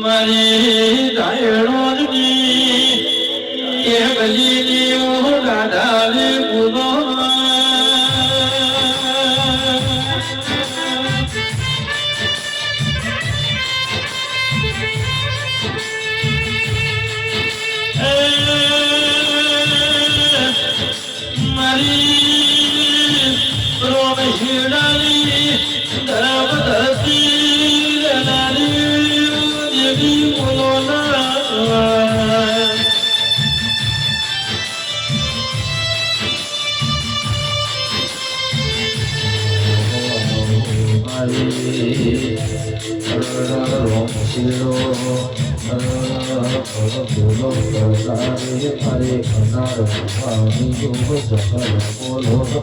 મારી ધરમ ધરતી 길로 나라보노보노나리의 팔이 건나로 마음이 구부서서 보노가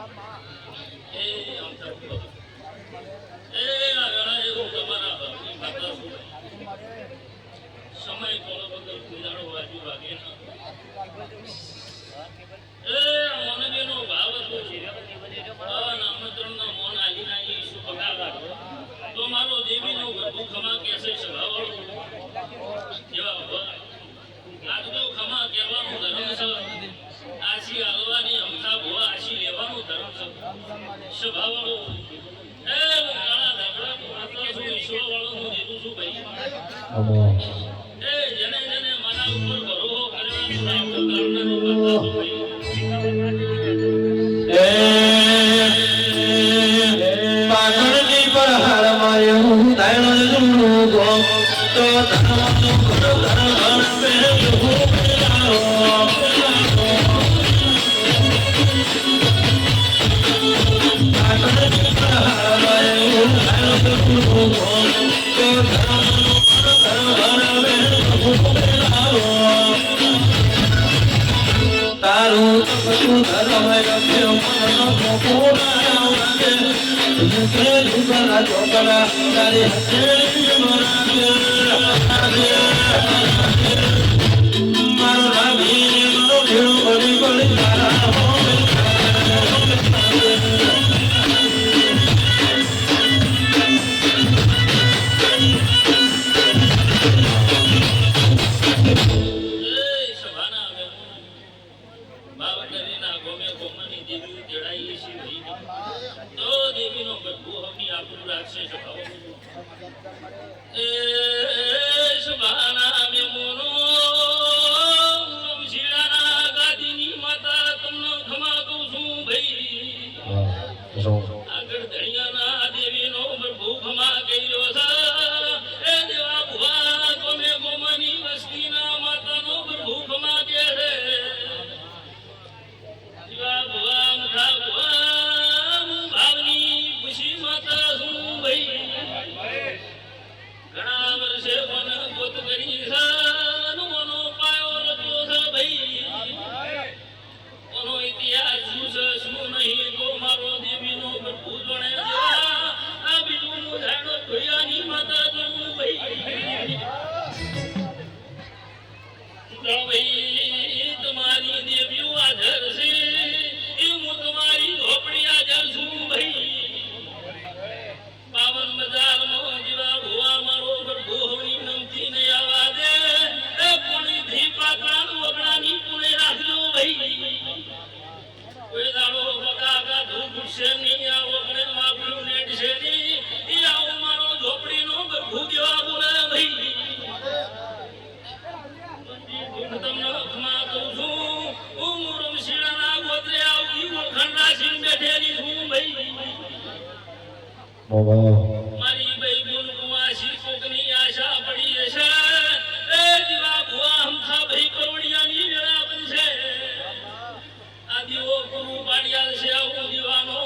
Apa? Eh, 道 પર હાર માર્યો તો તારું તો બધું ધર્મ રખ્યો મનનો ના લાગે. ઝુકે ઝુકરા ચોકરા તારી હથેળી મરાગે. ગોમે ગોમની દેવી જડાઈએ છીએ. તો દેવીનો ગરબો હમી આપણું રાખશે સભાઓ. એ મારી ભાઈ ગુણ કુવાસી કોકની આશા પડી પાડિયાલ છે આવું દીવાનો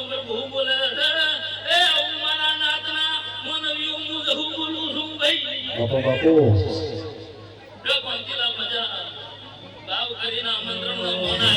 મારા નાતના મનવ્યું હું બોલું છું ભાઈ. બાપો બાપો. ડપંતીલા મજા ભાવ કરીના મંત્રણનો મોના